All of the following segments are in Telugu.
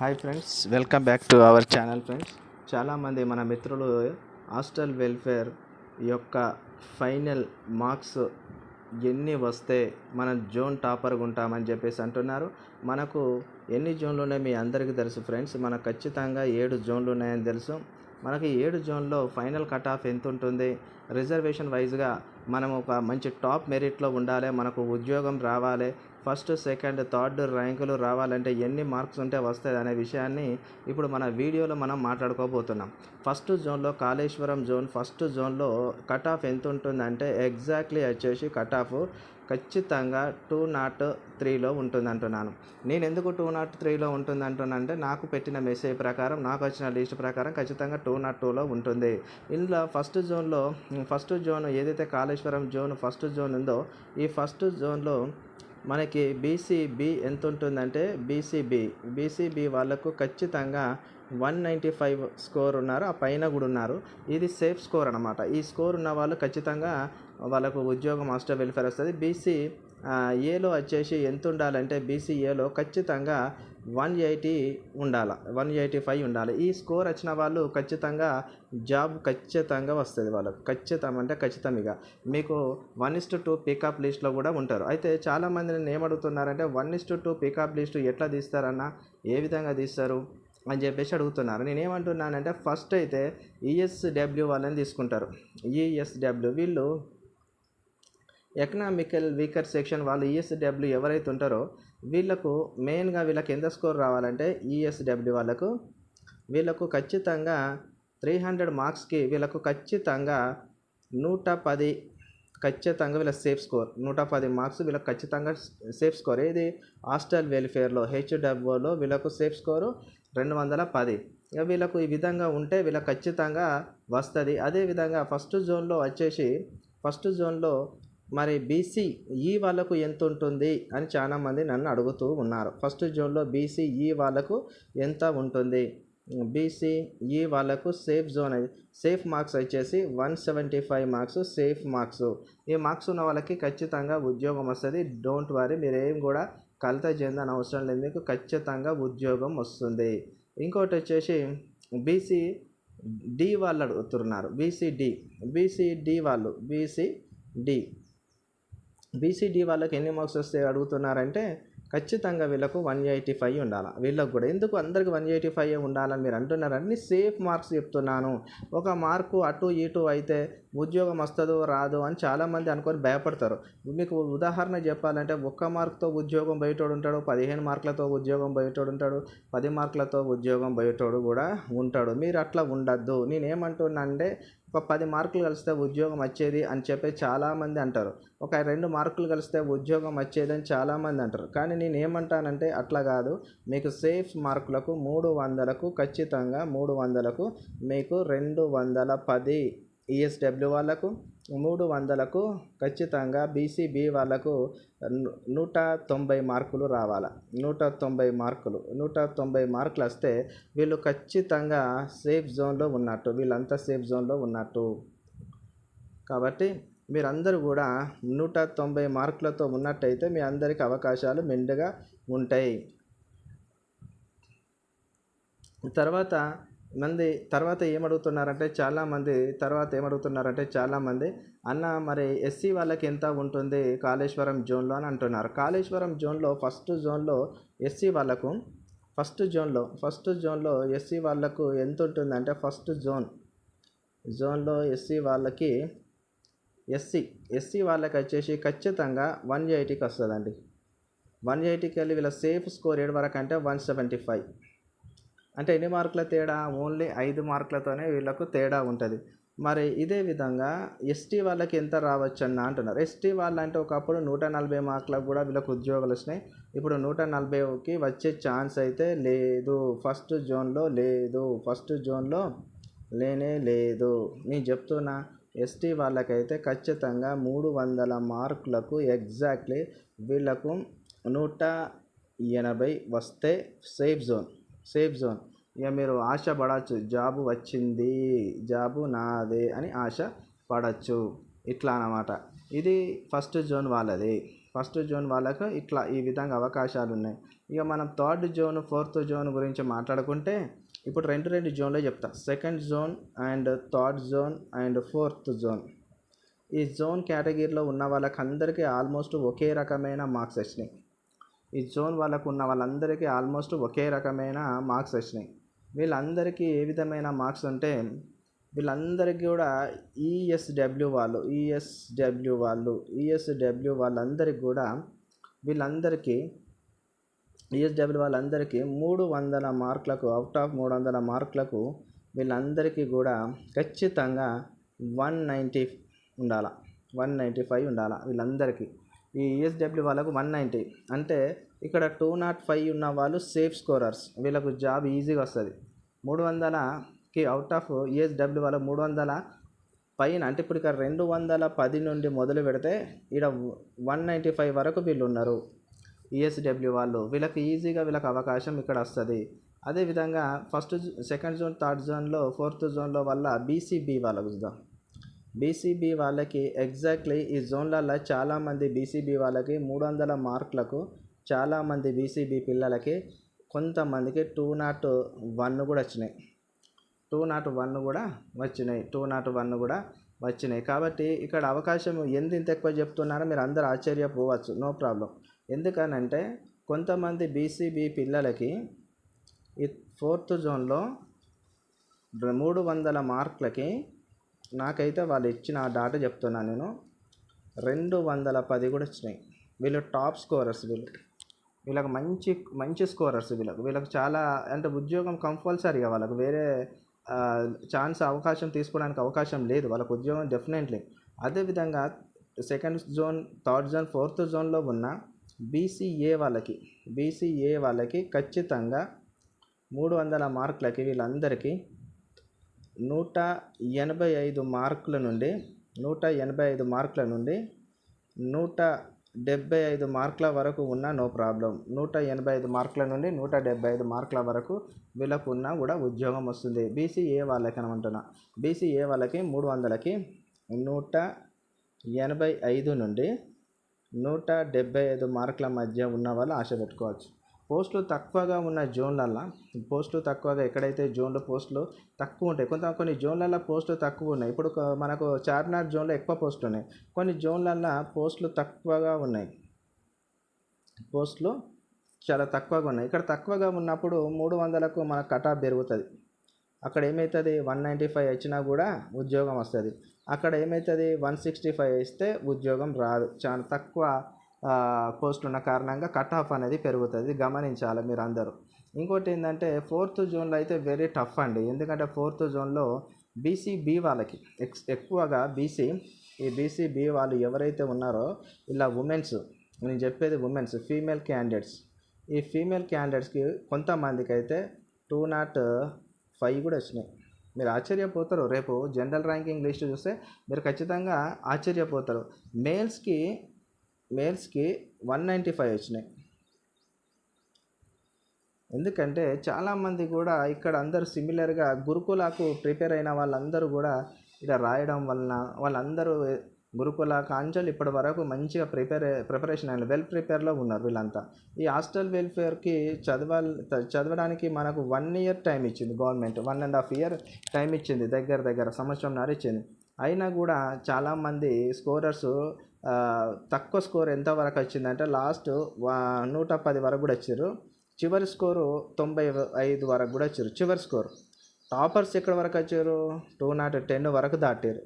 Hi friends welcome back to our channel friends చాలామంది మన మిత్రులు హాస్టల్ వెల్ఫేర్ యొక్క ఫైనల్ మార్క్స్ ఎన్ని వస్తే మనం జోన్ టాపర్గా ఉంటామని చెప్పేసి అంటున్నారు. మనకు ఎన్ని జోన్లు ఉన్నాయి మీ అందరికీ తెలుసు ఫ్రెండ్స్ మనకు ఖచ్చితంగా ఏడు జోన్లు ఉన్నాయని తెలుసు. మనకి ఏడు జోన్లో ఫైనల్ కట్ ఆఫ్ ఎంత ఉంటుంది? రిజర్వేషన్ వైజ్గా మనం ఒక మంచి టాప్ మెరిట్లో ఉండాలి మనకు ఉద్యోగం రావాలి ఫస్ట్ సెకండ్ థర్డ్ ర్యాంకులు రావాలంటే ఎన్ని మార్క్స్ ఉంటే వస్తుంది అనే విషయాన్ని ఇప్పుడు మన వీడియోలో మనం మాట్లాడుకోబోతున్నాం. ఫస్ట్ జోన్లో కాళేశ్వరం జోన్ ఫస్ట్ జోన్లో కట్ ఆఫ్ ఎంత ఉంటుందంటే ఎగ్జాక్ట్లీ వచ్చేసి కట్ ఆఫ్ ఖచ్చితంగా టూ నాట్ త్రీలో ఉంటుంది అంటున్నాను నేను ఎందుకు టూ నాట్ త్రీలో ఉంటుంది అంటున్నానంటే నాకు పెట్టిన మెసేజ్ ప్రకారం నాకు వచ్చిన లిస్ట్ ప్రకారం ఖచ్చితంగా టూ నాట్ టూలో ఉంటుంది. ఇందులో ఫస్ట్ జోన్లో ఫస్ట్ జోన్ ఏదైతే కాళేశ్వరం జోన్ ఫస్ట్ జోన్ ఉందో ఈ ఫస్ట్ జోన్లో మనకి బీసీబీ ఎంత ఉంటుందంటే బీసీబీ బీసీబీ వాళ్ళకు ఖచ్చితంగా వన్ నైంటీ ఫైవ్ స్కోర్ ఉన్నారు. ఆ పైన కూడా ఉన్నారు. ఇది సేఫ్ స్కోర్ అనమాట ఈ స్కోర్ ఉన్న వాళ్ళు ఖచ్చితంగా వాళ్ళకు ఉద్యోగం మాస్టర్ వెల్ఫేర్ వస్తుంది. బీసీ ఏలో వచ్చేసి ఎంత ఉండాలంటే బీసీ ఏలో ఖచ్చితంగా వన్ ఎయిటీ ఉండాలి వన్ ఎయిటీ ఫైవ్ ఉండాలి. ఈ స్కోర్ వచ్చిన వాళ్ళు ఖచ్చితంగా జాబ్ ఖచ్చితంగా వస్తుంది వాళ్ళకు. ఖచ్చితం అంటే ఖచ్చితం ఇక. మీకు one is to two pickup లిస్ట్లో కూడా ఉంటారు. అయితే చాలామంది నేను ఏమడుగుతున్నారంటే one is to two pickup list ఎట్లా తీస్తారన్న ఏ విధంగా తీస్తారు అని చెప్పేసి అడుగుతున్నారు. నేను ఏమంటున్నానంటే ఫస్ట్ అయితే ఈఎస్డబ్ల్యూ వాళ్ళని తీసుకుంటారు. ఈఎస్డబ్ల్యూ వీళ్ళు ఎకనామికల్ వీకర్ సెక్షన్ వాళ్ళు ఈఎస్డబ్ల్యూ ఎవరైతే ఉంటారో వీళ్ళకు మెయిన్గా వీళ్ళకి ఎంత స్కోర్ రావాలంటే ఈఎస్డబ్ల్యూ వాళ్ళకు వీళ్ళకు ఖచ్చితంగా త్రీ హండ్రెడ్ మార్క్స్కి వీళ్ళకు ఖచ్చితంగా నూట పది ఖచ్చితంగా వీళ్ళ సేఫ్ స్కోర్ నూట పది మార్క్స్ వీళ్ళకి ఖచ్చితంగా సేఫ్ స్కోర్ ఇది హాస్టల్ వెల్ఫేర్లో హెచ్డబ్ఓలో వీళ్ళకు సేఫ్ స్కోరు రెండు వందల పది. ఇక వీళ్ళకు ఈ విధంగా ఉంటే వీళ్ళకి ఖచ్చితంగా వస్తుంది. అదేవిధంగా ఫస్ట్ జోన్లో వచ్చేసి ఫస్ట్ జోన్లో మరి బీసీ ఈ వాళ్ళకు ఎంత ఉంటుంది అని చాలామంది నన్ను అడుగుతూ ఉన్నారు. ఫస్ట్ జోన్లో బీసీఈ వాళ్ళకు ఎంత ఉంటుంది? బీసీ ఈ వాళ్ళకు సేఫ్ జోన్ సేఫ్ మార్క్స్ వచ్చేసి one seventy five marks safe marks ఈ మార్క్స్ ఉన్న వాళ్ళకి ఖచ్చితంగా ఉద్యోగం వస్తుంది. డోంట్ వరీ మీరు ఏం కూడా కలత చెందని అవసరం లేదు. మీకు ఖచ్చితంగా ఉద్యోగం వస్తుంది. ఇంకోటి వచ్చేసి బీసీ డి వాళ్ళు అడుగుతున్నారు. బీసీడి బీసీడి వాళ్ళు బీసీ డి బీసీడీ వాళ్ళకి ఎన్ని మార్క్స్ వస్తే అడుగుతున్నారంటే ఖచ్చితంగా వీళ్ళకు వన్ ఎయిటీ ఫైవ్ ఉండాలి. వీళ్ళకు కూడా ఎందుకు అందరికి వన్ ఎయిటీ ఫైవ్ ఉండాలని మీరు అంటున్నారని సేఫ్ మార్క్స్ చెప్తున్నాను. ఒక మార్కు అటు ఇటు అయితే ఉద్యోగం వస్తుందో రాదో అని చాలామంది అనుకొని భయపడతారు. మీకు ఉదాహరణ చెప్పాలంటే ఒక్క మార్కుతో ఉద్యోగం బయటోడు ఉంటాడు పదిహేను మార్కులతో ఉద్యోగం బయటోడు ఉంటాడు పది మార్కులతో ఉద్యోగం బయటోడు కూడా ఉంటాడు. మీరు అట్లా ఉండద్దు. నేనేమంటున్నా అంటే ఒక పది మార్కులు కలిస్తే ఉద్యోగం వచ్చేది అని చెప్పి చాలామంది అంటారు. ఒక రెండు మార్కులు కలిస్తే ఉద్యోగం వచ్చేది అని చాలామంది అంటారు. కానీ నేను ఏమంటానంటే అట్లా కాదు. మీకు సేఫ్ మార్కులకు మూడు వందలకు ఖచ్చితంగా మూడు వందలకు మీకు రెండు వందల పది ఈఎస్డబ్ల్యూ వాళ్ళకు మూడు వందలకు ఖచ్చితంగా బీసీబీ వాళ్ళకు నూట తొంభై మార్కులు రావాలి. నూట తొంభై మార్కులు. నూట తొంభై మార్కులు వస్తే వీళ్ళు ఖచ్చితంగా సేఫ్ జోన్లో ఉన్నట్టు వీళ్ళంతా సేఫ్ జోన్లో ఉన్నట్టు. కాబట్టి మీరందరూ కూడా నూట తొంభై మార్కులతో ఉన్నట్టయితే మీ అందరికీ అవకాశాలు మెండుగా ఉంటాయి. తర్వాత మంది తర్వాత ఏమడుగుతున్నారంటే చాలామంది తర్వాత ఏమడుగుతున్నారంటే చాలామంది అన్న మరి ఎస్సీ వాళ్ళకి ఎంత ఉంటుంది కాళేశ్వరం జోన్లో? అని అంటున్నారు. కాళేశ్వరం జోన్లో ఫస్ట్ జోన్లో ఎస్సీ వాళ్ళకు ఫస్ట్ జోన్లో ఫస్ట్ జోన్లో ఎస్సీ వాళ్ళకు ఎంత ఉంటుందంటే ఫస్ట్ జోన్. జోన్లో ఎస్సీ వాళ్ళకి ఎస్సీ ఎస్సీ వాళ్ళకి వచ్చేసి ఖచ్చితంగా వన్ ఎయిటీకి వస్తుందండి. వన్ ఎయిటీకి వెళ్ళి వీళ్ళ సేఫ్ స్కోర్ ఏడు వరకు అంటే వన్ సెవెంటీ ఫైవ్. అంటే ఎన్ని మార్కుల తేడా? ఓన్లీ ఐదు మార్కులతోనే వీళ్ళకు తేడా ఉంటుంది. మరి ఇదే విధంగా ఎస్టీ వాళ్ళకి ఎంత రావచ్చు అన్న అంటున్నారు. ఎస్టీ వాళ్ళు అంటే ఒకప్పుడు నూట నలభై మార్కులకు కూడా వీళ్ళకు ఉద్యోగాలు వచ్చినాయి. ఇప్పుడు నూట నలభైకి వచ్చే ఛాన్స్ అయితే లేదు. ఫస్ట్ జోన్లో లేదు. ఫస్ట్ జోన్లో లేనే లేదు. నేను చెప్తున్నా ఎస్టీ వాళ్ళకైతే ఖచ్చితంగా మూడు వందల మార్కులకు ఎగ్జాక్ట్లీ వీళ్ళకు నూట ఎనభై వస్తే సేఫ్ జోన్. సేఫ్ జోన్ ఇక మీరు ఆశ పడవచ్చు జాబు వచ్చింది జాబు నాదే అని ఆశ పడవచ్చు ఇట్లా అన్నమాట. ఇది ఫస్ట్ జోన్ వాళ్ళది. ఫస్ట్ జోన్ వాళ్ళకు ఇట్లా ఈ విధంగా అవకాశాలు ఉన్నాయి. ఇక మనం థర్డ్ జోన్ ఫోర్త్ జోన్ గురించి మాట్లాడుకుంటే ఇప్పుడు రెండు రెండు జోన్లో చెప్తా. Second zone and third zone and fourth zone ఈ జోన్ కేటగిరీలో ఉన్న వాళ్ళకందరికీ ఆల్మోస్ట్ ఒకే రకమైన మార్క్స్ వచ్చినాయి. ఈ జోన్ వాళ్ళకు ఉన్న వాళ్ళందరికీ ఆల్మోస్ట్ ఒకే రకమైన మార్క్స్ వచ్చినాయి. వీళ్ళందరికీ ఏ విధమైన మార్క్స్ అంటే వీళ్ళందరికీ కూడా ఈఎస్డబ్ల్యూ వాళ్ళు ఈఎస్డబ్ల్యూ వాళ్ళు ఈఎస్డబ్ల్యూ వాళ్ళందరికీ కూడా వీళ్ళందరికీ ఈఎస్డబ్ల్యూ వాళ్ళందరికీ మూడు వందల మార్కులకు అవుట్ ఆఫ్ మూడు వందల మార్కులకు వీళ్ళందరికీ కూడా ఖచ్చితంగా వన్ నైంటీ ఉండాల వన్ నైంటీ ఫైవ్ ఉండాల వీళ్ళందరికీ. ఈ ఈఎస్డబ్ల్యూ వాళ్ళకు వన్ నైంటీ అంటే ఇక్కడ టూ నాట్ ఫైవ్ ఉన్న వాళ్ళు సేఫ్ స్కోరర్స్ వీళ్ళకు జాబ్ ఈజీగా వస్తుంది. మూడు వందలకి అవుట్ ఆఫ్ ఈఎస్డబ్ల్యూ వాళ్ళ మూడు వందల పైన అంటే ఇప్పుడు ఇక్కడ రెండు వందల పది నుండి మొదలు పెడితే ఇక్కడ వన్ నైంటీ ఫైవ్ వరకు వీళ్ళు ఉన్నారు. ఈఎస్డబ్ల్యూ వాళ్ళు. వీళ్ళకి ఈజీగా వీళ్ళకి అవకాశం ఇక్కడ వస్తుంది. అదేవిధంగా ఫస్ట్ సెకండ్ జోన్ థర్డ్ జోన్లో ఫోర్త్ జోన్లో వల్ల బీసీబీ వాళ్ళకు చూద్దాం. బీసీబీ వాళ్ళకి ఎగ్జాక్ట్లీ ఈ జోన్లలో చాలామంది బీసీబీ వాళ్ళకి మూడు వందల మార్కులకు చాలామంది బీసీబీ పిల్లలకి కొంతమందికి టూ నాట్ వన్ కూడా వచ్చినాయి. టూ నాట్ వన్ కూడా వచ్చినాయి. టూ నాట్ వన్ కూడా వచ్చినాయి. కాబట్టి ఇక్కడ అవకాశం ఎందు ఇంత ఎక్కువ చెప్తున్నారో మీరు అందరు ఆశ్చర్యపోవచ్చు. నో ప్రాబ్లం ఎందుకనంటే కొంతమంది బీసీబీ పిల్లలకి ఈ ఫోర్త్ జోన్లో మూడు వందల మార్కులకి నాకైతే వాళ్ళు ఇచ్చిన ఆ డాటా చెప్తున్నా నేను. రెండు వందల పది కూడా వచ్చినాయి. వీళ్ళు టాప్ స్కోరర్స్ వీళ్ళు. వీళ్ళకి మంచి మంచి స్కోరర్స్ వీళ్ళకి. వీళ్ళకి చాలా అంటే ఉద్యోగం కంపల్సరీగా వాళ్ళకి. వేరే ఛాన్స్ అవకాశం తీసుకోవడానికి అవకాశం లేదు. వాళ్ళకు ఉద్యోగం డెఫినెట్లీ అదేవిధంగా second zone third zone fourth జోన్లో ఉన్న బీసీఏ వాళ్ళకి బీసీఏ వాళ్ళకి ఖచ్చితంగా మూడు వందల మార్కులకి వీళ్ళందరికీ నూట ఎనభై ఐదు మార్కుల నుండి నూట ఎనభై ఐదు మార్కుల నుండి నూట డెబ్బై ఐదు మార్కుల వరకు ఉన్న నో ప్రాబ్లం. నూట ఎనభై ఐదు మార్కుల నుండి నూట డెబ్బై ఐదు మార్కుల వరకు వీళ్ళకు ఉన్నా కూడా ఉద్యోగం వస్తుంది. బీసీఏ వాళ్ళకి అనమంటున్నా బీసీఏ వాళ్ళకి? మూడు వందలకి. నూట ఎనభై ఐదు నుండి నూట డెబ్బై ఐదు మార్కుల మధ్య ఉన్న వాళ్ళు ఆశ పెట్టుకోవచ్చు. పోస్టులు తక్కువగా ఉన్న జోన్లల్లో పోస్టులు తక్కువగా ఎక్కడైతే జోన్లో పోస్టులు తక్కువ ఉంటాయి కొంత కొన్ని జోన్లలో పోస్టులు తక్కువ ఉన్నాయి. ఇప్పుడు మనకు చార్మినార్ జోన్లో ఎక్కువ పోస్టులు ఉన్నాయి. కొన్ని జోన్లల్లో పోస్టులు తక్కువగా ఉన్నాయి. పోస్టులు చాలా తక్కువగా ఉన్నాయి. ఇక్కడ తక్కువగా ఉన్నప్పుడు మూడు వందలకు మన కటాఫ్ పెరుగుతుంది. అక్కడ ఏమవుతుంది వన్ నైంటీ ఫైవ్ వచ్చినా కూడా ఉద్యోగం వస్తుంది. అక్కడ ఏమవుతుంది వన్ సిక్స్టీ ఫైవ్ ఇస్తే ఉద్యోగం రాదు. చాలా తక్కువ పోస్ట్ ఉన్న కారణంగా కట్ ఆఫ్ అనేది పెరుగుతుంది. గమనించాలి మీరు అందరూ. ఇంకోటి ఏంటంటే ఫోర్త్ జోన్లో అయితే వెరీ టఫ్ అండి. ఎందుకంటే ఫోర్త్ జోన్లో బీసీ బి వాళ్ళకి ఎక్స్ ఎక్కువగా బీసీ ఈ బీసీ బి వాళ్ళు ఎవరైతే ఉన్నారో ఇలా ఉమెన్స్ నేను చెప్పేది ఉమెన్స్ ఫీమేల్ క్యాండిడేట్స్ ఈ ఫీమేల్ క్యాండిడేట్స్కి కొంతమందికి అయితే టూ నాట్ ఫైవ్ కూడా వచ్చినాయి. మీరు ఆశ్చర్యపోతారు. రేపు జనరల్ ర్యాంకింగ్ లిస్ట్ చూస్తే మీరు ఖచ్చితంగా ఆశ్చర్యపోతారు. మేల్స్కి మేల్స్కి వన్ నైంటీ ఫైవ్ వచ్చినాయి. ఎందుకంటే చాలామంది కూడా ఇక్కడ అందరూ సిమిలర్గా గురుకులకు ప్రిపేర్ అయిన వాళ్ళందరూ కూడా ఇక్కడ రాయడం వలన వాళ్ళందరూ గురుకుల కాంచెలు ఇప్పటి వరకు మంచిగా ప్రిపేర్ ప్రిపరేషన్ అయిన వెల్ ప్రిపేర్లో ఉన్నారు వీళ్ళంతా. ఈ హాస్టల్ వెల్ఫేర్కి చదవాలి చదవడానికి మనకు వన్ ఇయర్ టైం ఇచ్చింది government. One and half year time ఇచ్చింది దగ్గర దగ్గర సంవత్సరం ఇచ్చింది. అయినా కూడా చాలామంది స్కోరర్స్ తక్కువ స్కోర్ ఎంత వరకు వచ్చిందంటే లాస్ట్ నూట పది వరకు కూడా వచ్చారు చివరి స్కోరు తొంభై ఐదు వరకు కూడా వచ్చారు చివరి స్కోర్. టాపర్స్ ఎక్కడ వరకు వచ్చారు టూ నాట్ టెన్ వరకు దాటారు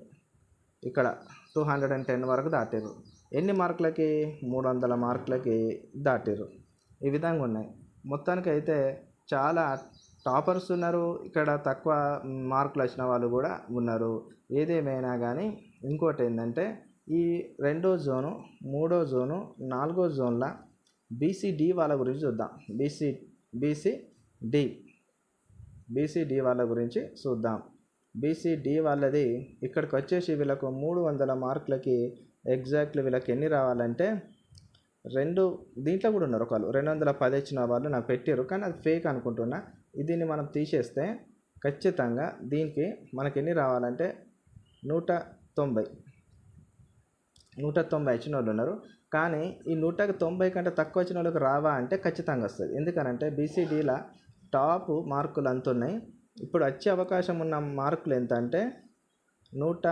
ఇక్కడ టూ హండ్రెడ్ అండ్ టెన్ వరకు దాటారు ఎన్ని మార్కులకి? మూడు వందల మార్కులకి దాటారు ఈ విధంగా ఉన్నాయి. మొత్తానికి అయితే చాలా టాపర్స్ ఉన్నారు. ఇక్కడ తక్కువ మార్కులు వచ్చిన వాళ్ళు కూడా ఉన్నారు. ఏదేమైనా కానీ ఇంకోటి ఏంటంటే ఈ రెండో జోను మూడో జోను నాలుగో జోన్ల బీసీడీ వాళ్ళ గురించి చూద్దాం. బీసీ బీసీడి బీసీడి వాళ్ళ గురించి చూద్దాం. బీసీడి వాళ్ళది ఇక్కడికి వచ్చేసి వీళ్ళకు మూడు వందల మార్కులకి ఎగ్జాక్ట్లీ వీళ్ళకి ఎన్ని రావాలంటే రెండు దీంట్లో కూడా ఉన్నారు ఒకళ్ళు. రెండు వందల పది ఇచ్చిన వాళ్ళు నాకు పెట్టారు కానీ అది ఫేక్ అనుకుంటున్నా. దీన్ని మనం తీసేస్తే ఖచ్చితంగా దీనికి మనకి ఎన్ని రావాలంటే నూట తొంభై. నూట తొంభై వచ్చిన వాళ్ళు ఉన్నారు. కానీ ఈ నూటకి తొంభై కంటే తక్కువ వచ్చిన వాళ్ళకి రావా అంటే ఖచ్చితంగా వస్తుంది. ఎందుకనంటే బీసీడీల టాప్ మార్కులు అంత ఉన్నాయి ఇప్పుడు వచ్చే అవకాశం ఉన్న మార్కులు ఎంత అంటే నూట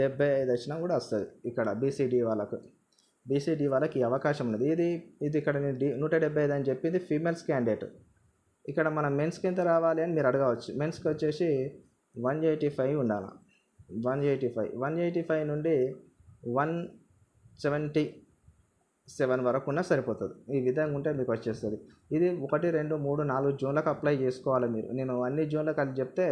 డెబ్బై ఐదు వచ్చినా కూడా వస్తుంది ఇక్కడ బీసీడీ వాళ్ళకు. బీసీడీ వాళ్ళకి అవకాశం ఉన్నది ఇది ఇది ఇక్కడ నేను డి నూట డెబ్బై ఐదు అని చెప్పింది ఫీమేల్స్ క్యాండిడేట్. ఇక్కడ మనం మెన్స్కి ఎంత రావాలి అని మీరు అడగవచ్చు. మెన్స్కి వచ్చేసి వన్ ఎయిటీ ఫైవ్ ఉండాలి. One eighty five. One eighty five నుండి వన్ సెవెంటీ సెవెన్ వరకు ఉన్నా సరిపోతుంది. ఈ విధంగా ఉంటే మీకు వచ్చేస్తుంది. ఇది ఒకటి రెండు మూడు నాలుగు జోన్లకు అప్లై చేసుకోవాలి మీరు. నేను అన్ని జోన్లకు అది చెప్తే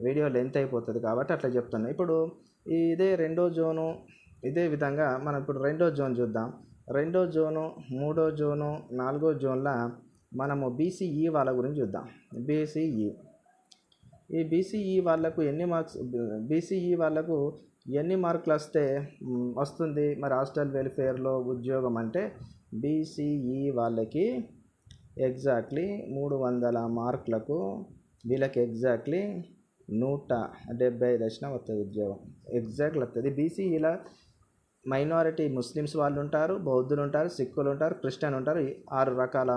వీడియో లెంత్ అయిపోతుంది కాబట్టి అట్లా చెప్తున్నా. ఇప్పుడు ఇదే రెండో జోను ఇదే విధంగా మనం ఇప్పుడు రెండో జోన్ చూద్దాం. రెండో జోను మూడో జోను నాలుగో జోన్ల మనము బీసీఈ వాళ్ళ గురించి చూద్దాం. బీసీఈ. ఈ బీసీఈ వాళ్ళకు ఎన్ని మార్క్స్ బీసీఈ వాళ్ళకు ఎన్ని మార్కులు వస్తే వస్తుంది. మరి హాస్టల్ వెల్ఫేర్లో ఉద్యోగం అంటే బీసీఈ వాళ్ళకి ఎగ్జాక్ట్లీ మూడు వందల మార్కులకు వీళ్ళకి ఎగ్జాక్ట్లీ నూట డెబ్బై ఐదు వచ్చిన వస్తుంది ఉద్యోగం. ఎగ్జాక్ట్లీ వస్తుంది బీసీఈలో మైనారిటీ ముస్లిమ్స్ వాళ్ళు ఉంటారు బౌద్ధులు ఉంటారు సిక్కులు ఉంటారు క్రిస్టియన్ ఉంటారు ఆరు రకాల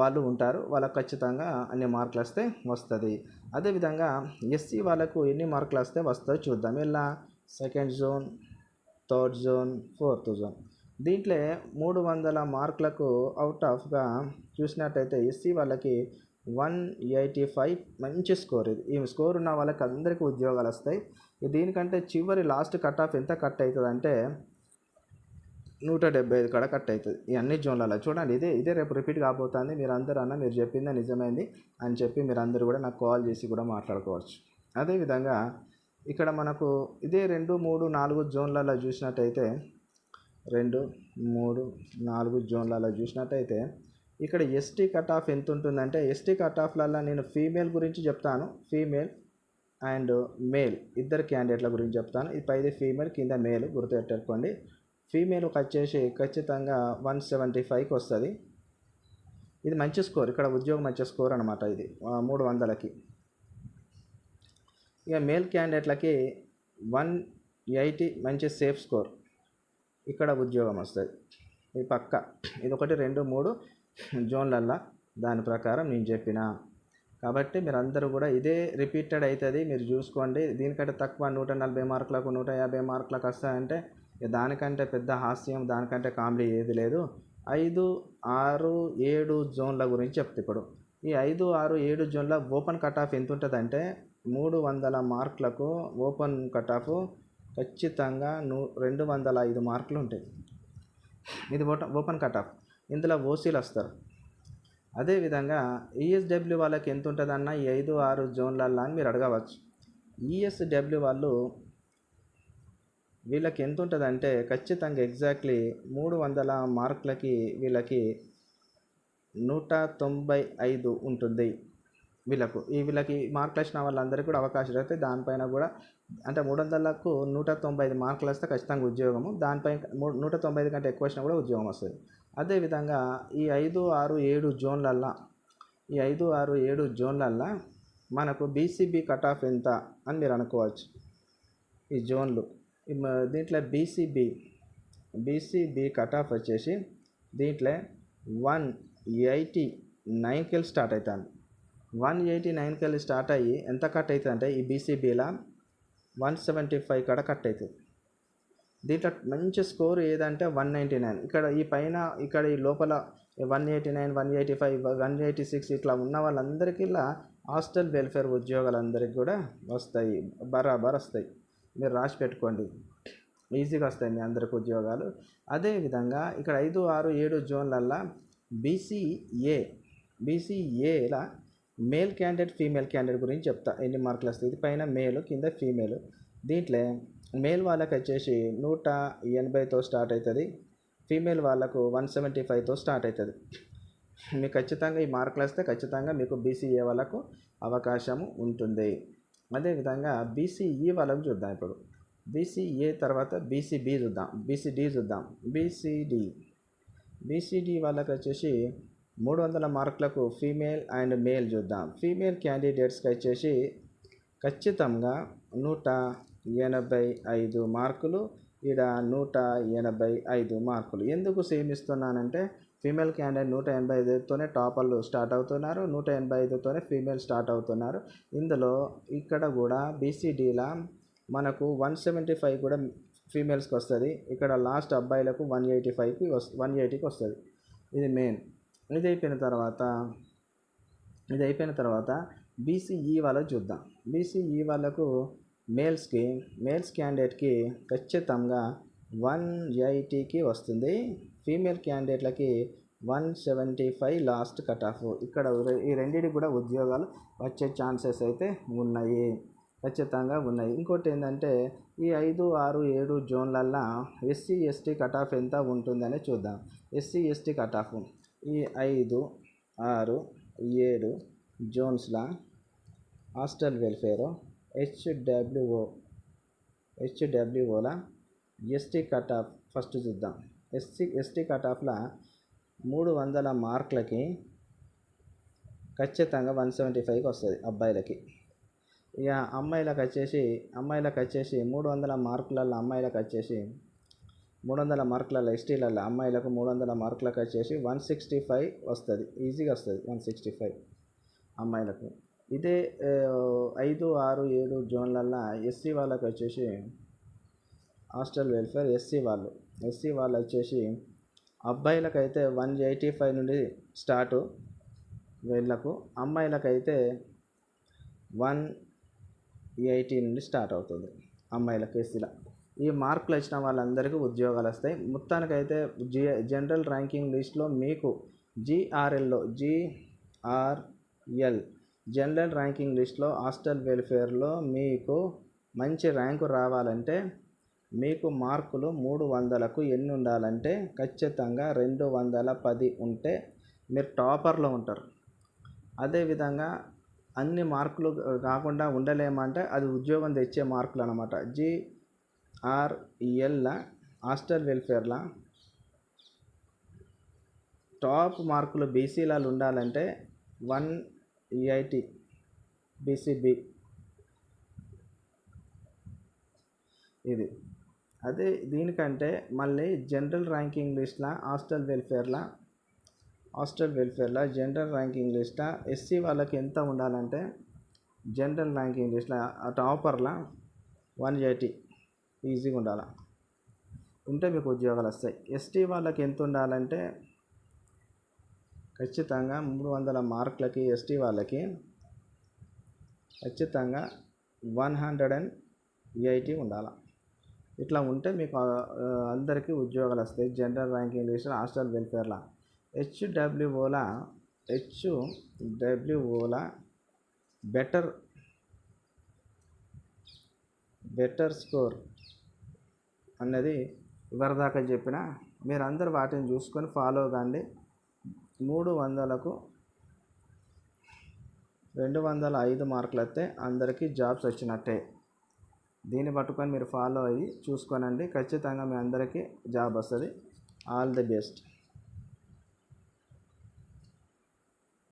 వాళ్ళు ఉంటారు. వాళ్ళకు ఖచ్చితంగా అన్ని మార్కులు వస్తే వస్తుంది. అదేవిధంగా ఎస్సీ వాళ్ళకు ఎన్ని మార్కులు వస్తే వస్తాయో చూద్దాం. ఇలా second zone third zone fourth zone. దీంట్లో మూడు వందల మార్కులకు అవుట్ ఆఫ్గా చూసినట్టయితే ఎస్సీ వాళ్ళకి వన్ ఎయిటీ ఫైవ్ మంచి స్కోర్ ఇది. ఈ స్కోర్ ఉన్న వాళ్ళకి అందరికీ ఉద్యోగాలు వస్తాయి. దీనికంటే చివరి లాస్ట్ కట్ ఆఫ్ ఎంత కట్ అవుతుంది అంటే నూట డెబ్బై ఐదు కాడ కట్ అవుతుంది. ఈ అన్ని జోన్లలో చూడండి ఇదే ఇదే రేపు రిపీట్ కాబోతుంది. మీరు అందరూ అన్న మీరు చెప్పిందే నిజమైంది అని చెప్పి మీరు అందరూ కూడా నాకు కాల్ చేసి కూడా మాట్లాడుకోవచ్చు. అదేవిధంగా ఇక్కడ మనకు ఇదే రెండు మూడు నాలుగు జోన్లలో చూసినట్టయితే రెండు మూడు నాలుగు జోన్లలో చూసినట్టయితే ఇక్కడ ఎస్టీ కట్ ఆఫ్ ఎంత ఉంటుందంటే ఎస్టీ కట్ ఆఫ్లల్లో నేను ఫీమేల్ గురించి చెప్తాను. ఫీమేల్ అండ్ మేల్ ఇద్దరు క్యాండిడేట్ల గురించి చెప్తాను. ఇది పైది ఫీమేల్ కింద మేల్ గుర్తుపెట్టుకోండి. ఫీమేల్కి వచ్చేసి ఖచ్చితంగా వన్ సెవెంటీ ఫైవ్కి వస్తుంది. ఇది మంచి స్కోర్ ఇక్కడ ఉద్యోగం మంచి స్కోర్ అనమాట ఇది మూడు వందలకి. ఇక మేల్ క్యాండిడేట్లకి వన్ ఎయిటీ మంచి సేఫ్ స్కోర్ ఇక్కడ ఉద్యోగం వస్తుంది. ఇది పక్క ఇది ఒకటి రెండు మూడు జోన్లల్లా దాని ప్రకారం నేను చెప్పిన. కాబట్టి మీరు కూడా ఇదే రిపీటెడ్ అవుతుంది మీరు చూసుకోండి. దీనికంటే తక్కువ నూట నలభై మార్కులకు నూట యాభై మార్కులకు వస్తాయంటే దానికంటే పెద్ద హాస్యం దానికంటే కామెడీ ఏది లేదు. ఐదు ఆరు ఏడు జోన్ల గురించి చెప్తా ఇప్పుడు ఈ ఐదు ఆరు ఏడు జోన్ల ఓపెన్ కట్ ఆఫ్ ఎంత ఉంటుందంటే మూడు వందల మార్కులకు ఓపెన్ కట్ ఆఫ్ ఖచ్చితంగా నూ రెండు వందల ఐదు మార్కులు ఉంటాయి ఇది ఓట ఓపెన్ కట్ ఆఫ్ ఇందులో ఓసీలు వస్తారు. అదేవిధంగా ఈఎస్డబ్ల్యూ వాళ్ళకి ఎంత ఉంటుందన్న ఈ ఐదు ఆరు జోన్లల్లో అని మీరు అడగవచ్చు. ఈఎస్డబ్ల్యూ వాళ్ళు వీళ్ళకి ఎంత ఉంటుంది అంటే ఖచ్చితంగా ఎగ్జాక్ట్లీ మూడు వందల మార్కులకి వీళ్ళకి నూట తొంభై ఐదు ఉంటుంది. వీళ్ళకు ఈ వీళ్ళకి మార్కులు వచ్చిన వాళ్ళందరికీ కూడా అవకాశం అయితే దానిపైన కూడా అంటే మూడు వందలకు నూట తొంభై ఐదు మార్కులు వస్తే ఖచ్చితంగా ఉద్యోగము దానిపై నూట తొంభై ఐదు కంటే ఎక్కువ వచ్చినా కూడా ఉద్యోగం వస్తుంది. అదేవిధంగా ఈ ఐదు ఆరు ఏడు జోన్లల్లో ఈ ఐదు ఆరు ఏడు జోన్లల్లో మనకు బీసీబీ కట్ ఆఫ్ ఎంత అని మీరు అనుకోవచ్చు. ఈ జోన్లు. దీంట్లో బీసీబీ బీసీబీ కట్ ఆఫ్ వచ్చేసి దీంట్లో వన్ ఎయిటీ నైన్కి వెళ్ళి స్టార్ట్ అవుతుంది వన్ ఎయిటీ నైన్కి వెళ్ళి స్టార్ట్ అయ్యి ఎంత కట్ అవుతుంది అంటే ఈ బీసీబీలో వన్ సెవెంటీ ఫైవ్ కడ కట్ అవుతుంది దీంట్లో మంచి స్కోర్ ఏదంటే వన్ నైంటీ నైన్ ఇక్కడ ఈ పైన ఇక్కడ ఈ లోపల one eighty nine one eighty five one eighty six ఇట్లా ఉన్న వాళ్ళందరికీ ఇలా హాస్టల్ వెల్ఫేర్ ఉద్యోగాలందరికీ కూడా వస్తాయి బరాబర్ వస్తాయి. మీరు రాసి పెట్టుకోండి. ఈజీగా వస్తాయి మీ అందరికి ఉద్యోగాలు. అదేవిధంగా ఇక్కడ ఐదు ఆరు ఏడు జోన్లల్లా బీసీఏ బీసీఏలా మేల్ క్యాండిడేట్ ఫీమేల్ క్యాండిడేట్ గురించి చెప్తా. ఎన్ని మార్కులు వస్తాయి? ఇది పైన మేలు కింద ఫీమేల్. దీంట్లో మేల్ వాళ్ళకి వచ్చేసి నూట ఎనభైతో స్టార్ట్ అవుతుంది ఫీమేల్ వాళ్ళకు వన్ సెవెంటీ ఫైవ్తో స్టార్ట్ అవుతుంది మీకు ఖచ్చితంగా ఈ మార్కులు వస్తే ఖచ్చితంగా మీకు బీసీఏ వాళ్ళకు అవకాశం ఉంటుంది. అదేవిధంగా బీసీఈ వాళ్ళకు చూద్దాం ఇప్పుడు. బీసీఏ తర్వాత బీసీబీ చూద్దాం. బీసీడీ చూద్దాం. బీసీడీ బీసీడీ వాళ్ళకి వచ్చేసి మూడు వందల మార్కులకు ఫీమేల్ అండ్ మేల్ చూద్దాం. ఫీమేల్ క్యాండిడేట్స్కి వచ్చేసి ఖచ్చితంగా నూట ఎనభై ఐదు మార్కులు ఈడ నూట ఎనభై ఐదు మార్కులు. ఎందుకు సేమిస్తున్నానంటే ఫీమేల్ క్యాండిడేట్ నూట ఎనభై ఐదుతోనే టాపర్లు స్టార్ట్ అవుతున్నారు. నూట ఎనభై ఐదుతోనే ఫీమేల్ స్టార్ట్ అవుతున్నారు. ఇందులో ఇక్కడ కూడా బీసీడీలా మనకు వన్ సెవెంటీ ఫైవ్ కూడా ఫీమేల్స్కి వస్తుంది. ఇక్కడ లాస్ట్ అబ్బాయిలకు వన్ ఎయిటీ ఫైవ్కి వస్ వన్ ఎయిటీకి వస్తుంది. ఇది మెయిన్. ఇది అయిపోయిన తర్వాత ఇది అయిపోయిన తర్వాత బీసీఈ వాళ్ళకు చూద్దాం. బీసీఈ వాళ్ళకు మేల్స్కి మేల్స్ క్యాండిడేట్కి ఖచ్చితంగా వన్ ఎయిటీకి వస్తుంది. Female క్యాండిడేట్లకి one seventy five last cut off ఇక్కడ ఈ రెండింటికి కూడా ఉద్యోగాలు వచ్చే ఛాన్సెస్ అయితే ఉన్నాయి. ఖచ్చితంగా ఉన్నాయి. ఇంకోటి ఏంటంటే ఈ ఐదు ఆరు ఏడు జోన్లల్లో ఎస్సీ ఎస్టీ కట్ ఆఫ్ ఎంత ఉంటుందని చూద్దాం. ఎస్సీ ఎస్టీ కట్ ఆఫ్ ఈ ఐదు ఆరు ఏడు జోన్స్లో హాస్టల్ వెల్ఫేర్ హెచ్డబ్ల్యూఓ హెచ్డబ్ల్యూఓల ఎస్టీ కట్ ఆఫ్ ఫస్ట్ చూద్దాం. ఎస్సీ ఎస్టీ కటాఫ్ల మూడు వందల మార్కులకి ఖచ్చితంగా వన్ సెవెంటీ ఫైవ్కి వస్తుంది అబ్బాయిలకి. ఇక అమ్మాయిలకు వచ్చేసి అమ్మాయిలకు వచ్చేసి మూడు వందల మార్కులలో అమ్మాయిలకు వచ్చేసి మూడు వందల మార్కులలో ఎస్టీలలో అమ్మాయిలకు మూడు వందల మార్కులకు వచ్చేసి వన్ సిక్స్టీ ఫైవ్ వస్తుంది. ఈజీగా వస్తుంది వన్ సిక్స్టీ ఫైవ్ అమ్మాయిలకు. ఇదే ఐదు ఆరు ఏడు జోన్లల్లో ఎస్సీ వాళ్ళకి వచ్చేసి హాస్టల్ వెల్ఫేర్ ఎస్సీ వాళ్ళు ఎస్సీ వాళ్ళు వచ్చేసి అబ్బాయిలకైతే వన్ ఎయిటీ ఫైవ్ నుండి స్టార్టు వీళ్ళకు. అమ్మాయిలకైతే వన్ ఎయిటీ నుండి స్టార్ట్ అవుతుంది అమ్మాయిలకు ఎస్సీల ఈ మార్కులు వచ్చిన వాళ్ళందరికీ ఉద్యోగాలు వస్తాయి. మొత్తానికైతే జి జనరల్ ర్యాంకింగ్ లిస్ట్లో మీకు జీఆర్ఎల్లో జీఆర్ఎల్ జనరల్ ర్యాంకింగ్ లిస్ట్లో హాస్టల్ వెల్ఫేర్లో మీకు మంచి ర్యాంకు రావాలంటే మీకు మార్కులు మూడు వందలకు ఎన్ని ఉండాలంటే ఖచ్చితంగా రెండు వందల పది ఉంటే మీరు టాపర్లో ఉంటారు. అదేవిధంగా అన్ని మార్కులు కాకుండా ఉండలేమంటే అది ఉద్యోగం తెచ్చే మార్కులు అనమాట జిఆర్ఈఎల్ల హాస్టల్ వెల్ఫేర్ల టాప్ మార్కులు బీసీలలో ఉండాలంటే వన్ ఎయిటీ బీసీబీ. ఇది. అదే దీనికంటే మళ్ళీ జనరల్ ర్యాంకింగ్ లిస్ట్లో హాస్టల్ వెల్ఫేర్లో హాస్టల్ వెల్ఫేర్లో జనరల్ ర్యాంకింగ్ లిస్ట్లో ఎస్సీ వాళ్ళకి ఎంత ఉండాలంటే జనరల్ ర్యాంకింగ్ లిస్ట్లో టాపర్లో వన్ ఎయిటీ ఈజీగా ఉండాలి? ఉంటే మీకు ఉద్యోగాలు వస్తాయి. ఎస్టీ వాళ్ళకి ఎంత ఉండాలంటే ఖచ్చితంగా మూడు వందల మార్కులకి ఎస్టీ వాళ్ళకి ఖచ్చితంగా వన్ హండ్రెడ్ అండ్ ఎయిటీ ఉండాలి? ఇట్లా ఉంటే మీకు అందరికీ ఉద్యోగాలు వస్తాయి. జనరల్ ర్యాంకింగ్ లిస్ట్ హాస్టల్ వెల్ఫేర్లో హెచ్డబ్ల్యూఓలా హెచ్డబ్ల్యూఓలా బెటర్ బెటర్ స్కోర్ అన్నది ఇవరిదాకా చెప్పిన మీరందరూ వాటిని చూసుకొని ఫాలో కాండి. మూడు వందలకు రెండు వందల ఐదు మార్కులు వస్తే అందరికీ జాబ్స్ వచ్చినట్టే. దీన్ని పట్టుకొని మీరు ఫాలో అయ్యి చూసుకోనండి. ఖచ్చితంగా మీ అందరికీ జాబ్ వస్తుంది. All the best